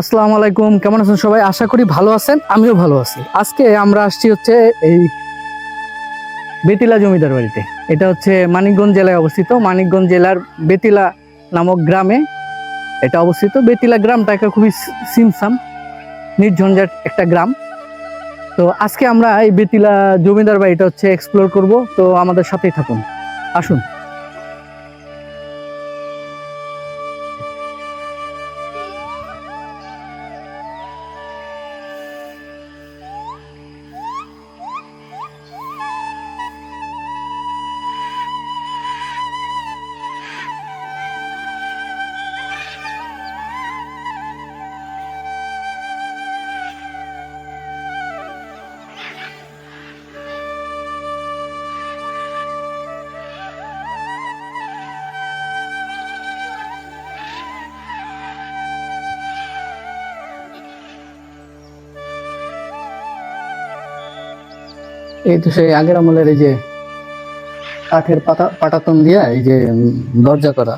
আসসালামু আলাইকুম, কেমন আছেন সবাই? আশা করি ভালো আছেন, আমিও ভালো আছি। আজকে আমরা আসছি হচ্ছে এই বেতিলা জমিদার বাড়িতে। এটা হচ্ছে মানিকগঞ্জ জেলায় অবস্থিত। মানিকগঞ্জ জেলার বেতিলা নামক গ্রামে এটা অবস্থিত। বেতিলা গ্রামটা একটা খুবই সিমসাম, নির্ঝঞ্ঝাট একটা গ্রাম। তো আজকে আমরা এই বেতিলা জমিদার বাড়িটা হচ্ছে এক্সপ্লোর করব। তো আমাদের সাথেই থাকুন। আসুন। এই তো সেই আগের আমলের এই যে কাঠের পাতা, পাটাতন দিয়া এই যে দরজা করা।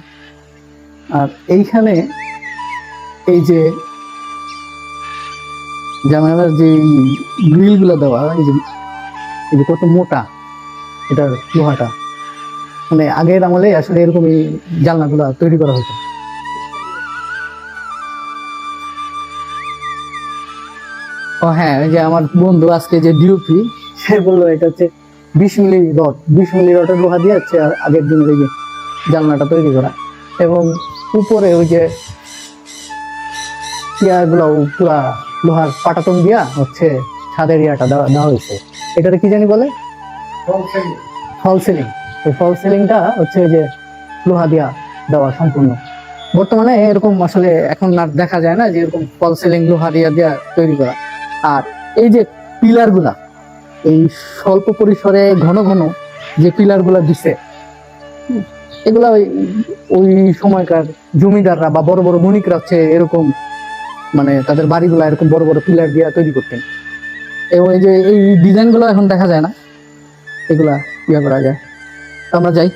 আর এইখানে এই যে জানালার যে গ্রিলগুলো দেওয়া, এই যে এই যে কত মোটা, এটার লোহাটা। মানে আগের আমলে আসলে এরকম এই জানলাগুলো তৈরি করা হতো। ও হ্যাঁ যে আমার বন্ধু আজকে যে ডিউপি সে বলল এটা হচ্ছে বিশ মিলি রড। বিশ মিলি রডের লোহা দিয়ে হচ্ছে আর আগের দিনের এই যে জানলাটা তৈরি করা। এবং উপরে ওই যে ইয়াগুলো পুরা লোহার পাটাতন দিয়া হচ্ছে ছাদের ইয়াটা দেওয়া দেওয়া হয়েছে। এটাতে কি জানি বলে? ফল সিলিং এই ফল সিলিংটা হচ্ছে ওই যে লোহা দিয়া দেওয়া সম্পূর্ণ। বর্তমানে এরকম আসলে এখন আর দেখা যায় না যে এরকম ফল সিলিং লোহা দিয়া দিয়া তৈরি করা। আর এই যে পিলারগুলা এই স্বল্প পরিসরে ঘন ঘন যে পিলারগুলা দিছে, এগুলা ওই সময়কার জমিদাররা বা বড় বড় বণিকরা হচ্ছে এরকম মানে তাদের বাড়িগুলা এরকম বড় বড় পিলার দিয়ে তৈরি করতেন। এবং এই যে, এই ডিজাইনগুলো এখন দেখা যায় না, এগুলা ইয়ে করা যায়। আমরা যাই।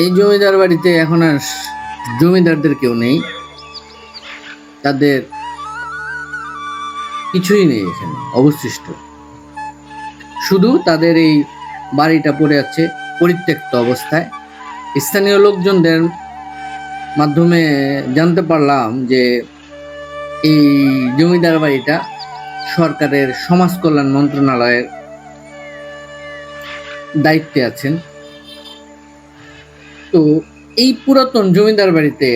এই জমিদার বাড়িতে এখন আর জমিদারদের কেউ নেই। তাদের কিছুই নেই এখানে, অবশিষ্ট। শুধু তাদের এই বাড়িটা পড়ে আছে পরিত্যক্ত অবস্থায়। স্থানীয় লোকজনদের মাধ্যমে জানতে পারলাম যে এই জমিদার বাড়িটা সরকারের সমাজ কল্যাণ মন্ত্রণালয়ের দায়িত্বে আছেন। তো এই পুরাতন জমিদার বাড়িতে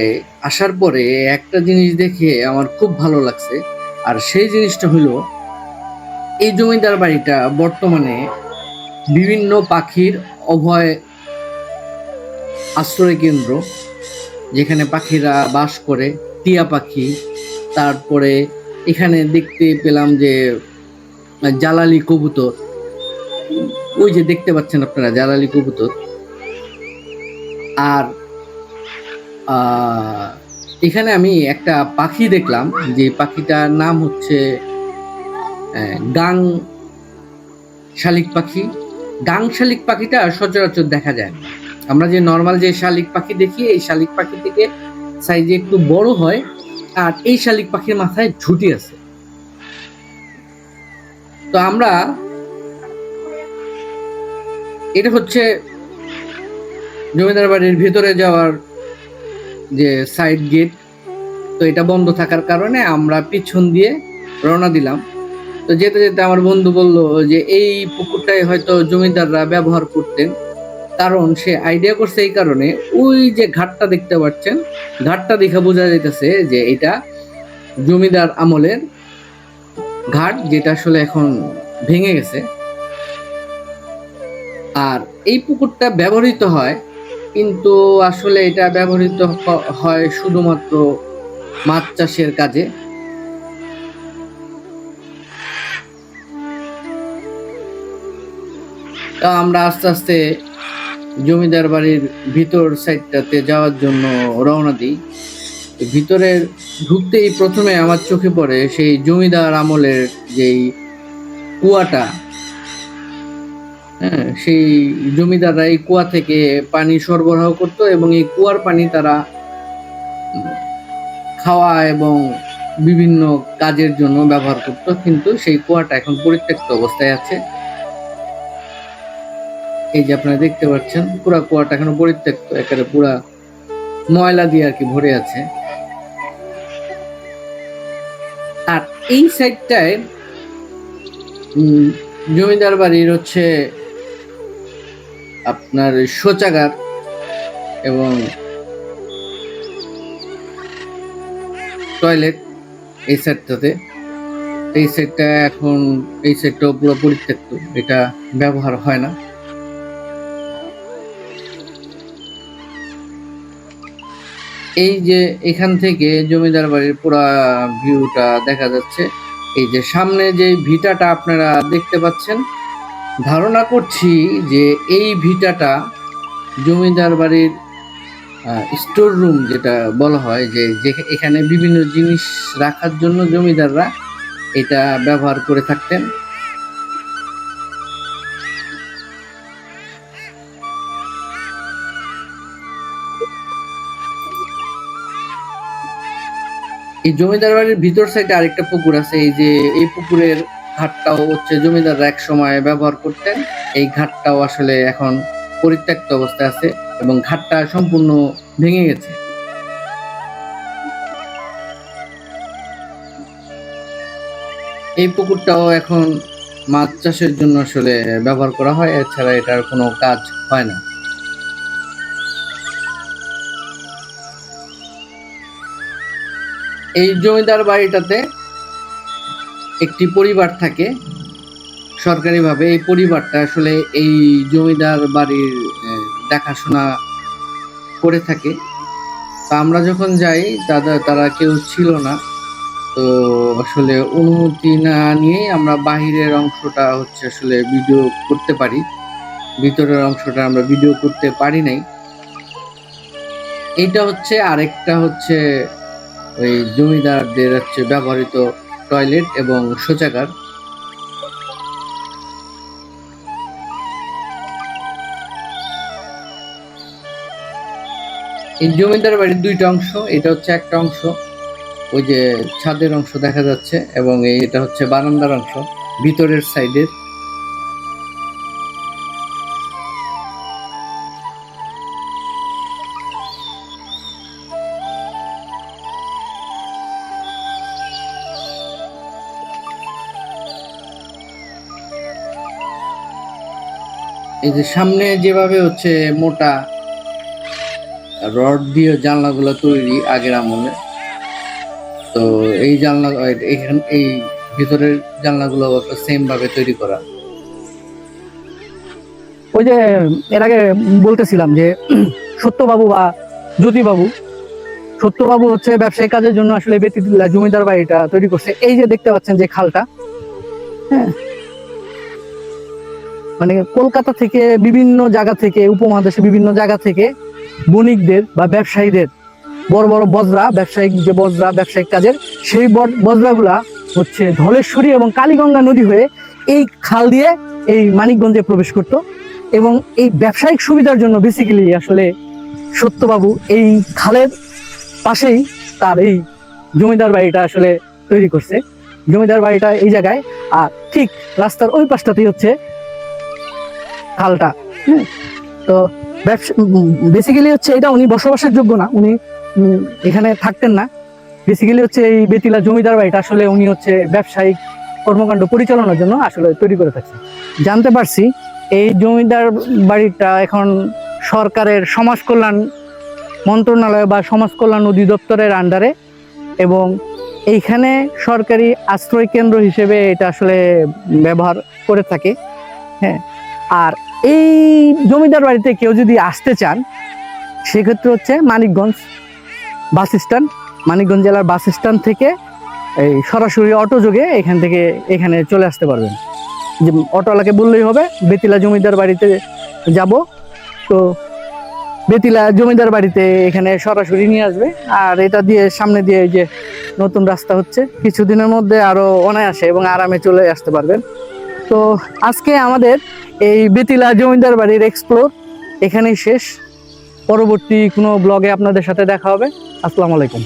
আসার পরে একটা জিনিস দেখে আমার খুব ভালো লাগছে। আর সেই জিনিসটা হলো, এই জমিদার বাড়িটা বর্তমানে বিভিন্ন পাখির অভয় আশ্রয় কেন্দ্র, যেখানে পাখিরা বাস করে, টিয়া পাখি, তারপরে এখানে দেখতে পেলাম যে জালালি কবুতর। ওই যে দেখতে পাচ্ছেন আপনারা, জালালি কবুতর। আর এখানে আমি একটা পাখি দেখলাম, যে পাখিটার নাম হচ্ছে গাং শালিক পাখি গাং শালিক পাখিটা সচরাচর দেখা যায়। আমরা যে নর্মাল যে শালিক পাখি দেখি, এই শালিক পাখি থেকে সাইজে একটু বড় হয়, আর এই শালিক পাখির মাথায় ঝুঁটি আছে তো আমরা, এটা হচ্ছে জমিদার বাড়ির ভিতরে যাওয়ার যে সাইড গেট তো এটা বন্ধ থাকার কারণে আমরা পিছন দিয়ে রওনা দিলাম। তো যেতে যেতে আমার বন্ধু বলল যে, এই পুকুরটাই হয়তো জমিদাররা ব্যবহার করতেন। কারণ সে আইডিয়া করছে এই কারণে, ওই যে ঘাটটা দেখতে পাচ্ছেন, ঘাটটা দেখে বোঝা যাইতেছে যে এটা জমিদার আমলের ঘাট, যেটা আসলে এখন ভেঙে গেছে। আর এই পুকুরটা ব্যবহৃত হয় কিন্তু আসলে এটা ব্যবহৃত হয় শুধুমাত্র মাছ চাষের কাজে। তা আমরা আস্তে আস্তে জমিদার বাড়ির ভিতর সাইডটাতে যাওয়ার জন্য রওনা দিই। ভিতরে ঢুকতেই প্রথমে আমার চোখে পড়ে সেই জমিদার আমলের যেই কুয়াটা হ্যাঁ সেই জমিদাররা এই কুয়া থেকে পানি সরবরাহ করত এবং এই কুয়ার পানি তারা খাওয়া এবং বিভিন্ন কাজের জন্য ব্যবহার করত, কিন্তু সেই কুয়াটা এখন পরিত্যক্ত অবস্থায় আছে। এই যে আপনারা দেখতে পাচ্ছেন, পুরা কুয়াটা এখন পরিত্যক্ত, একেবারে পুরা ময়লা দিয়ে আর কি ভরে আছে। আর এই সাইডটায় জমিদার বাড়ির হচ্ছে আপনার শৌচাগার এবং টয়লেট এই সাইডটাতে এই সাইডটা এখন, এই সাইডটাও পুরো পরিত্যক্ত, এটা ব্যবহার হয় না। এই যে এখান থেকে জমিদার বাড়ির পুরা ভিউটা দেখা যাচ্ছে, এই যে সামনে যে ভিটাটা আপনারা দেখতে পাচ্ছেন ধারণা করছি যে এই ভিটাটা জমিদার বাড়ির স্টোর রুম যেটা বলা হয় যে এখানে বিভিন্ন জিনিস রাখার জন্য জমিদাররা এটা ব্যবহার করে থাকতেন। এই জমিদার বাড়ির ভিতর সাইডে আরেকটা পুকুর আছে, এই যে এই পুকুরের ঘাটটাও হচ্ছে জমিদাররা এক সময় ব্যবহার করতেন। এই ঘাটটাও আসলে এখন পরিত্যক্ত অবস্থায় আছে এবং ঘাটটা সম্পূর্ণ ভেঙে গেছে। এই পুকুরটাও এখন মাছ চাষের জন্য আসলে ব্যবহার করা হয়, এছাড়া এটার কোনো কাজ হয় না। এই জমিদার বাড়িটাতে একটি পরিবার থাকে, সরকারিভাবে এই পরিবারটা আসলে এই জমিদার বাড়ির দেখাশোনা করে থাকে। তো আমরা যখন যাই, দাদা, তারা কেউ ছিল না। তো আসলে অনুমতি না নিয়ে আমরা বাহিরের অংশটা হচ্ছে আসলে ভিডিও করতে পারি। ভিতরের অংশটা আমরা ভিডিও করতে পারি নাই। এইটা হচ্ছে আরেকটা হচ্ছে ওই জমিদারদের হচ্ছে ব্যবহৃত টয়লেট এবং শৌচাগার। এই জমিদার বাড়ির দুইটা অংশ, এটা হচ্ছে একটা অংশ, ওই যে ছাদের অংশ দেখা যাচ্ছে, এবং এটা হচ্ছে বারান্দার অংশ, ভিতরের সাইডের। এই যে সামনে যেভাবে হচ্ছে মোটা রড দিয়ে জানলাগুলো তৈরি আগের আমলে, তো এই জানলা, এখান, এই ভিতরের জানলাগুলো সেম ভাবে তৈরি করা। ওই যে এর আগে বলতেছিলাম যে সত্যবাবু বা জ্যোতিবাবু, সত্যবাবু হচ্ছে ব্যবসায়িক কাজের জন্য আসলে বেতিতুল্লাহ জমিদার বাড়িটা তৈরি করছে। এই যে দেখতে পাচ্ছেন যে খালটা হ্যাঁ মানে কলকাতা থেকে বিভিন্ন জায়গা থেকে উপমহাদেশে বিভিন্ন জায়গা থেকে বণিকদের বা ব্যবসায়ীদের, বড় বড় বজরা, ব্যবসায়িক যে বজরা, ব্যবসায়িক কাজের, সেই বজ- বজরাগুলা হচ্ছে ধলেশ্বরী এবং কালীগঙ্গা নদী হয়ে এই খাল দিয়ে এই মানিকগঞ্জে প্রবেশ করত এবং এই ব্যবসায়িক সুবিধার জন্য বেসিক্যালি আসলে সত্যবাবু এই খালের পাশেই তার এই জমিদার বাড়িটা আসলে তৈরি করছে। জমিদার বাড়িটা এই জায়গায়, আর ঠিক রাস্তার ওই পাশটাতেই হচ্ছে খালটা তো বেসিক্যালি হচ্ছে এটা উনি বসবাসের যোগ্য না। উনি এখানে থাকতেন না। বেসিক্যালি হচ্ছে এই বেতিলা জমিদার বাড়িটা আসলে উনি হচ্ছে ব্যবসায়িক কর্মকাণ্ড পরিচালনার জন্য আসলে তৈরি করে থাকছে। জানতে পারছি, এই জমিদার বাড়িটা এখন সরকারের সমাজ কল্যাণ মন্ত্রণালয় বা সমাজ কল্যাণ অধিদপ্তরের আন্ডারে এবং এইখানে সরকারি আশ্রয় কেন্দ্র হিসেবে এটা আসলে ব্যবহার করে থাকে। হ্যাঁ। আর এই জমিদার বাড়িতে কেউ যদি আসতে চান, সেক্ষেত্রে হচ্ছে মানিকগঞ্জ বাস স্ট্যান্ড মানিকগঞ্জ জেলার বাস স্ট্যান্ড থেকে এই সরাসরি অটো যোগে এখান থেকে এখানে চলে আসতে পারবেন। যে অটোওয়ালাকে বললেই হবে, বেতিলা জমিদার বাড়িতে যাব। তো বেতিলা জমিদার বাড়িতে এখানে সরাসরি নিয়ে আসবে। আর এটা দিয়ে সামনে দিয়ে এই যে নতুন রাস্তা হচ্ছে, কিছুদিনের মধ্যে আরও অনায়াসে এবং আরামে চলে আসতে পারবেন। তো আজকে আমাদের এই বেতিলা জমিদার বাড়ির এক্সপ্লোর এখানেই শেষ। পরবর্তী কোনো ব্লগে আপনাদের সাথে দেখা হবে। আসসালামু আলাইকুম।